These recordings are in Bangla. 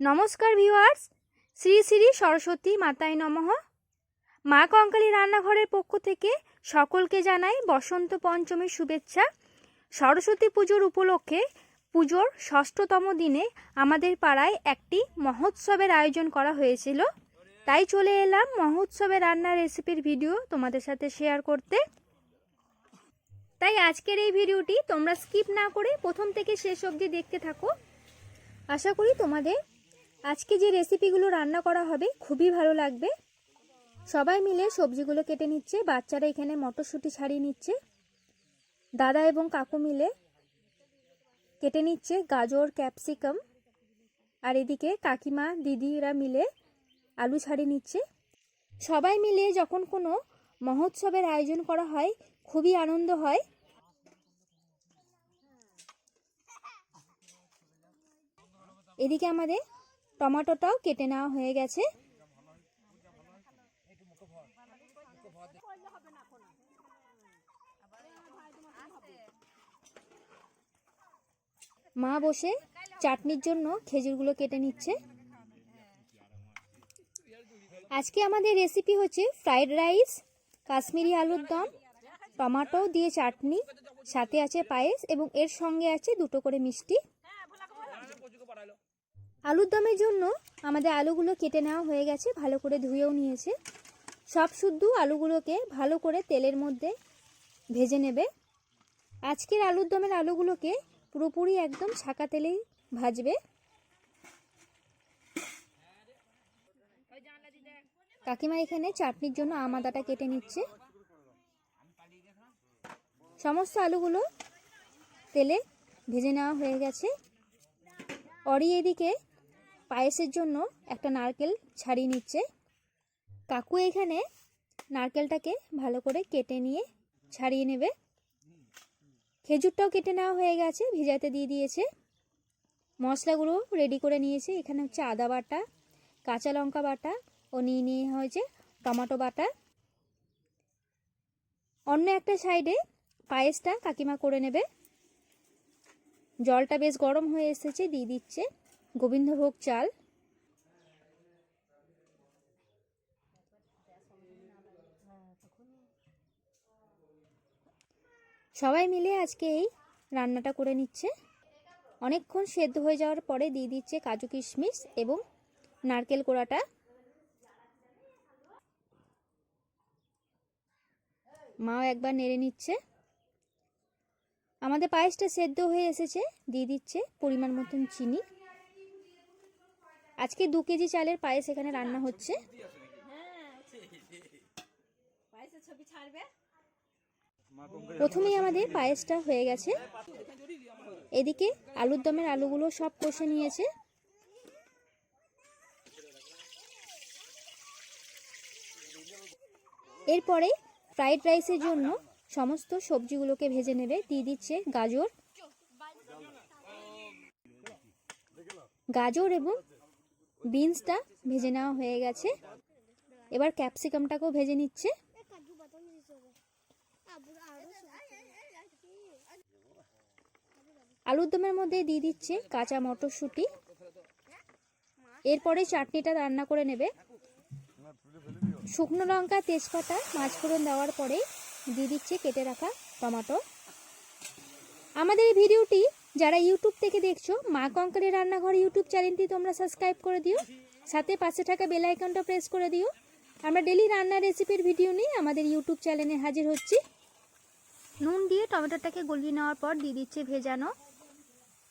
নমস্কার ভিউয়ার্স, শ্রী শ্রী সরস্বতী মাতায় নমঃ। মা কঙ্কালী রান্নাঘরের পক্ষ থেকে সকলকে জানাই বসন্ত পঞ্চমীর শুভেচ্ছা। সরস্বতী পুজোর উপলক্ষে পুজোর ষষ্ঠতম দিনে আমাদের পাড়ায় একটি মহোৎসবের আয়োজন করা হয়েছিল। তাই চলে এলাম মহোৎসবে রান্নার রেসিপির ভিডিও তোমাদের সাথে শেয়ার করতে। তাই আজকের এই ভিডিওটি তোমরা স্কিপ না করে প্রথম থেকে শেষ অবধি দেখতে থাকো। আশা করি তোমাদের আজকে যে রেসিপিগুলো রান্না করা হবে, খুবই ভালো লাগবে। সবাই মিলে সবজিগুলো কেটে নিচ্ছে, বাচ্চারা এখানে মটরশুঁটি ছাড়িয়ে নিচ্ছে। দাদা এবং কাকু মিলে কেটে নিচ্ছে গাজর, ক্যাপসিকাম। আর এদিকে কাকিমা, দিদিরা মিলে আলু ছাড়িয়ে নিচ্ছে। সবাই মিলে যখন কোনো মহোৎসবের আয়োজন করা হয়, খুবই আনন্দ হয়। এদিকে আমাদের টমেটোটাও কেটে নেওয়া হয়ে গেছে। মা বসে চাটনির জন্য খেজুরগুলো কেটে নিচ্ছে। আজকে আমাদের রেসিপি হচ্ছে ফ্রাইড রাইস কাশ্মীরি আলুর দম টমাটো দিয়ে চাটনি, সাথে আছে পায়েস এবং এর সঙ্গে আছে দুটো করে মিষ্টি। আলুর দমের জন্য আমাদের আলুগুলো কেটে নেওয়া হয়ে গেছে, ভালো করে ধুয়েও নিয়েছে। সব শুদ্ধ আলুগুলোকে ভালো করে তেলের মধ্যে ভেজে নেবে। আজকের আলুর দমের আলুগুলোকে পুরোপুরি একদম ছাকা তেলেই ভাজবে। কাকিমা এখানে চাটনির জন্য আমাদাটা কেটে নিচ্ছে। সমস্ত আলুগুলো তেলে ভেজে নেওয়া হয়ে গেছে। অরি এদিকে পায়েসের জন্য একটা নারকেল ছাড়িয়ে নিচ্ছে। কাকু এখানে নারকেলটাকে ভালো করে কেটে নিয়ে ছাড়িয়ে নেবে। খেজুরটাও কেটে নেওয়া হয়ে গেছে, ভিজাতে দিয়ে দিয়েছে। মশলাগুলো রেডি করে নিয়েছে। এখানে হচ্ছে আদা বাটা, কাঁচা লঙ্কা বাটা ও নিয়ে নিয়ে হয়েছে টমেটো বাটা। অন্য একটা সাইডে পায়েসটা কাকিমা করে নেবে। জলটা বেশ গরম হয়ে এসেছে, দিয়ে দিচ্ছে। গোবিন্দভোগ চাল। সবাই মিলে আজকে এই রান্নাটা করে নিচ্ছে। অনেকক্ষণ সেদ্ধ হয়ে যাওয়ার পরে দিয়ে দিচ্ছে কাজু কিশমিশ এবং নারকেল কোড়াটা। মাও একবার নেড়ে নিচ্ছে। আমাদের পায়েসটা সেদ্ধ হয়ে এসেছে। দিয়ে দিচ্ছে পরিমাণ মতন চিনি। আজকে দু কেজি চালের পায়েস এখানে রান্না হচ্ছে। প্রথমেই আমাদের পায়েসটা হয়ে গেছে। এদিকে আলুর দমের আলুগুলো সব কষে নিয়েছে। এরপরে ফ্রাইড রাইসের জন্য সমস্ত সবজিগুলোকে ভেজে নেবে। দিয়ে দিচ্ছে গাজর। গাজর এবং বিনসটা ভেজে নেওয়া হয়ে গেছে। এবার ক্যাপসিকামটাকেও ভেজে নিচ্ছে। আলুর দমের মধ্যে দিয়ে দিচ্ছে কাঁচা মটরশুঁটি। এরপরে চাটনিটা রান্না করে নেবে। শুকনো লঙ্কা, তেজপাতা, মাছফোড়ন দেওয়ার পরে দিয়ে দিচ্ছে কেটে রাখা টমেটো। আমাদের এই ভিডিওটি যারা ইউটিউব থেকে দেখছ, মা কঙ্কালি রান্নাঘর ইউটিউব চ্যানেলটি তোমরা সাবস্ক্রাইব করে দিও। সাথে পাশে থাকা বেল আইকনটা প্রেস করে দিও। আমরা ডেলি রান্নার রেসিপির ভিডিও নিয়ে আমাদের ইউটিউব চ্যানেলে হাজির হচ্ছি। নুন দিয়ে টমেটোটাকে গলিয়ে নেওয়ার পর দিয়ে দিচ্ছে ভেজানো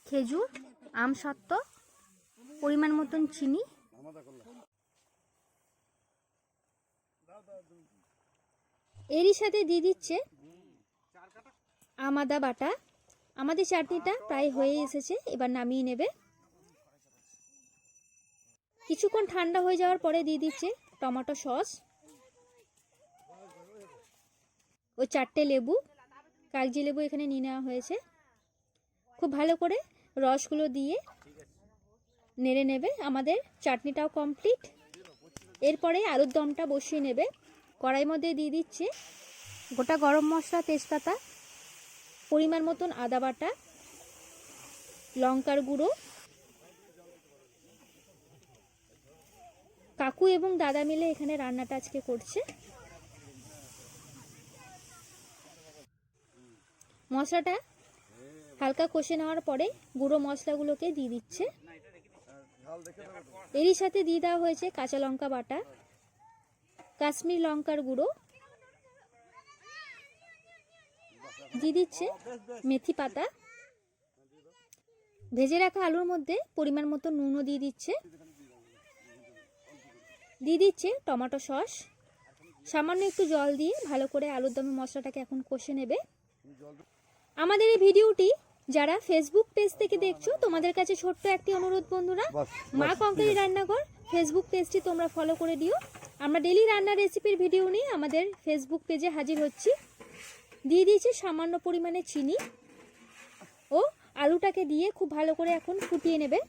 খেজুর আমসত্ত্ব পরিমাণ মতন চিনি। এরই সাথে দিয়ে দিচ্ছে আমাদা বাটা। আমাদের চাটনিটা প্রায় হয়ে এসেছে, এবার নামিয়ে নেবে। কিছুক্ষণ ঠান্ডা হয়ে যাওয়ার পরে দিয়ে দিচ্ছে টমেটো সস ও চারটে লেবু। কাগজি লেবু এখানে নিয়ে নেওয়া হয়েছে। খুব ভালো করে রসগুলো দিয়ে নেড়ে নেবে। আমাদের চাটনিটাও কমপ্লিট। এরপরে আলুর দমটা বসিয়ে নেবে। কড়াই মধ্যে দিয়ে দিচ্ছে গোটা গরম মশলা তেজপাতা। পরিমাণ মতন আদা বাটা, লঙ্কার গুঁড়ো, কাকু এবং দাদা মিলে এখানে রান্নাটা আজকে করছে। মশলাটা হালকা কষে নেওয়ার পরে গুঁড়ো মশলাগুলোকে দিয়ে দিচ্ছে। এরই সাথে দিয়ে দেওয়া হয়েছে কাঁচা লঙ্কা বাটা, কাশ্মীর লঙ্কার গুঁড়ো দিয়ে দিচ্ছে মেথি পাতা। ভেজে রাখা আলুর মধ্যে পরিমাণ মতো নুনও দিয়ে দিচ্ছে। দিয়ে দিচ্ছে টমেটো সস। সামান্য একটু জল দিয়ে ভালো করে আলুর দমে মশলাটাকে এখন কষে নেবে। আমাদের এই ভিডিওটি যারা ফেসবুক পেজ থেকে দেখছ তোমাদের কাছে ছোট্ট একটি অনুরোধ বন্ধুরা। মা কঙ্কারি রান্নাঘর ফেসবুক পেজটি তোমরা ফলো করে দিও। আমরা ডেলি রান্নার রেসিপির ভিডিও নিয়ে আমাদের ফেসবুক পেজে হাজির হচ্ছি। দিয়ে দিয়েছি সামান্য পরিমাণে চিনি। ও আলুটাকে দিয়ে খুব ভালো করে এখন ফুটিয়ে নেবে।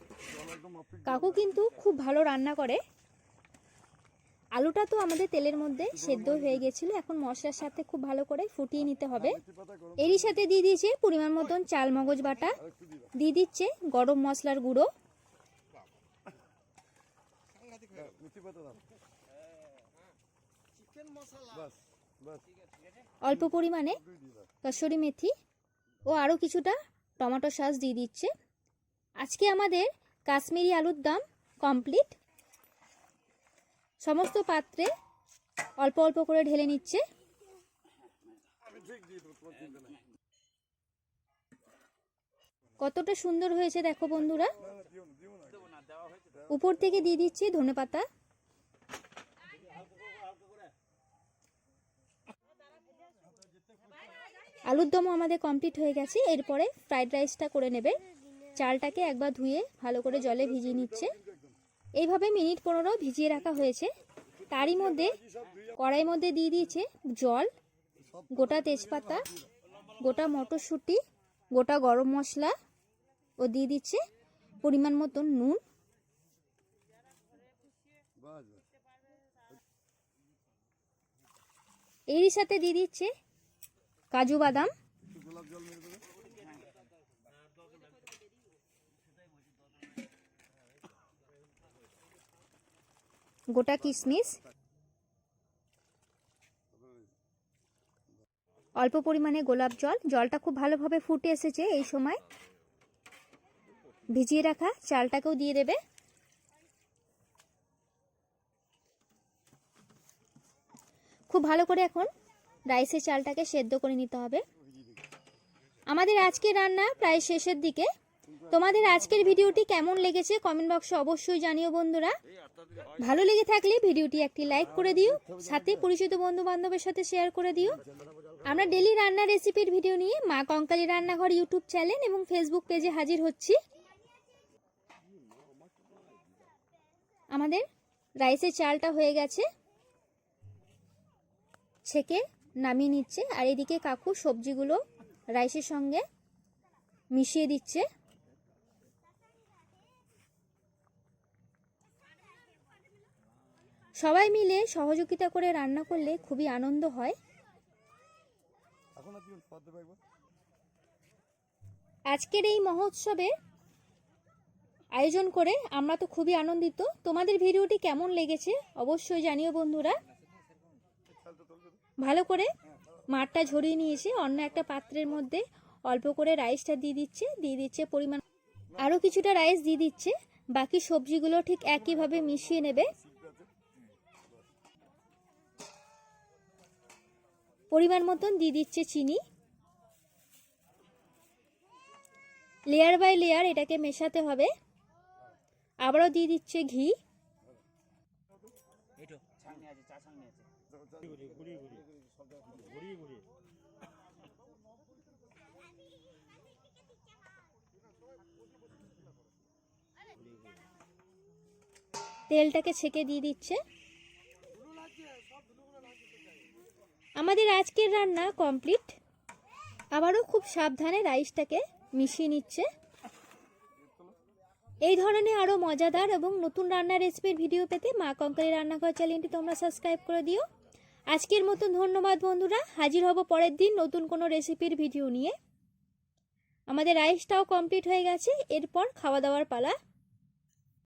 কাকু কিন্তু খুব ভালো রান্না করে। আলুটা তো আমাদের তেলের মধ্যে সেদ্ধ হয়ে গেছিল এখন মশলার সাথে খুব ভালো করে ফুটিয়ে নিতে হবে। এরই সাথে দিয়ে দিয়েছে পরিমাণ মতন চাল মগজ বাটা। দিয়ে দিচ্ছে গরম মশলার গুঁড়ো। বাস। অল্প পরিমাণে কসুরি মেথি ও আরও কিছুটা টমেটো সস দিয়ে দিচ্ছে। আজকে আমাদের কাশ্মীরি আলুর দম কমপ্লিট সমস্ত পাত্রে অল্প অল্প করে ঢেলে নিচ্ছে। কতটা সুন্দর হয়েছে দেখো বন্ধুরা। উপর থেকে দিয়ে দিচ্ছি ধনে পাতা আলুর দমও আমাদের কমপ্লিট হয়ে গেছে। এরপরে ফ্রাইড রাইসটা করে নেবে। চালটাকে একবার ধুয়ে ভালো করে জলে ভিজিয়ে নিচ্ছে। এইভাবে মিনিট পনেরো ভিজিয়ে রাখা হয়েছে। তারই মধ্যে কড়াইয়ের মধ্যে দিয়ে দিয়েছে জল, গোটা তেজপাতা, গোটা মটরশুঁটি, গোটা গরম মশলা ও দিয়ে দিচ্ছে পরিমাণ মতন নুন। এরই সাথে দিয়ে দিচ্ছে কাজু বাদাম। গোটা কিশমিশ। অল্প পরিমাণে গোলাপ জল। জলটা খুব ভালোভাবে ফুটে এসেছে এই সময়। ভিজিয়ে রাখা চালটাকেও দিয়ে দেবে। খুব ভালো করে এখন রাইসের চালটাকে সেদ্ধ করে নিতে হবে। আমাদের আজকের রান্না প্রায় শেষের দিকে। তোমাদের আজকের ভিডিওটি কেমন লেগেছে কমেন্ট বক্সে অবশ্যই জানিও বন্ধুরা। ভালো লেগে থাকলে ভিডিওটি একটি লাইক করে দিও, সাথে পরিচিত বন্ধু বান্ধবের সাথে শেয়ার করে দিও। আমরা ডেলি রান্না রেসিপির ভিডিও নিয়ে মা কঙ্কালী রান্নাঘর ইউটিউব চ্যানেল এবং ফেসবুক পেজে হাজির হচ্ছি। আমাদের রাইসের চালটা হয়ে গেছে। ছেঁকে নামিয়ে নিচ্ছে আর এদিকে কাকু সবজিগুলো রাইসের সঙ্গে মিশিয়ে দিচ্ছে। সবাই মিলে সহযোগিতা করে রান্না করলে খুবই আনন্দ হয়। আজকের এই মহোৎসবে আয়োজন করে আমরা তো খুবই আনন্দিত। তোমাদের ভিডিওটি কেমন লেগেছে অবশ্যই জানিও বন্ধুরা। ভালো করে মাঠটা ঝরিয়ে নিয়ে এসে অন্য একটা পাত্রের মধ্যে অল্প করে রাইসটা দিয়ে দিচ্ছে দিয়ে দিচ্ছে পরিমাণ আরও কিছুটা রাইস দিয়ে দিচ্ছে বাকি সবজিগুলো ঠিক একইভাবে মিশিয়ে নেবে। পরিমাণ মতন দিয়ে দিচ্ছে চিনি। লেয়ার বাই লেয়ার এটাকে মেশাতে হবে। আবারও দিয়ে দিচ্ছে ঘি। তেলটাকে ছেঁকে দিয়ে দিচ্ছে। আমাদের আজকের রান্না কমপ্লিট। আবারও খুব সাবধানে রাইসটাকে মিশিয়ে নিচ্ছে। এই ধরনের আরও মজাদার এবং নতুন রান্নার রেসিপির ভিডিও পেতে মা কঙ্কালি রান্নাঘর চ্যানেলটি তোমরা সাবস্ক্রাইব করে দিও। আজকের মতন ধন্যবাদ বন্ধুরা। হাজির হব পরের দিন নতুন কোনো রেসিপির ভিডিও নিয়ে। আমাদের রাইসটাও কমপ্লিট হয়ে গেছে। এরপর খাওয়া দাওয়ার পালা।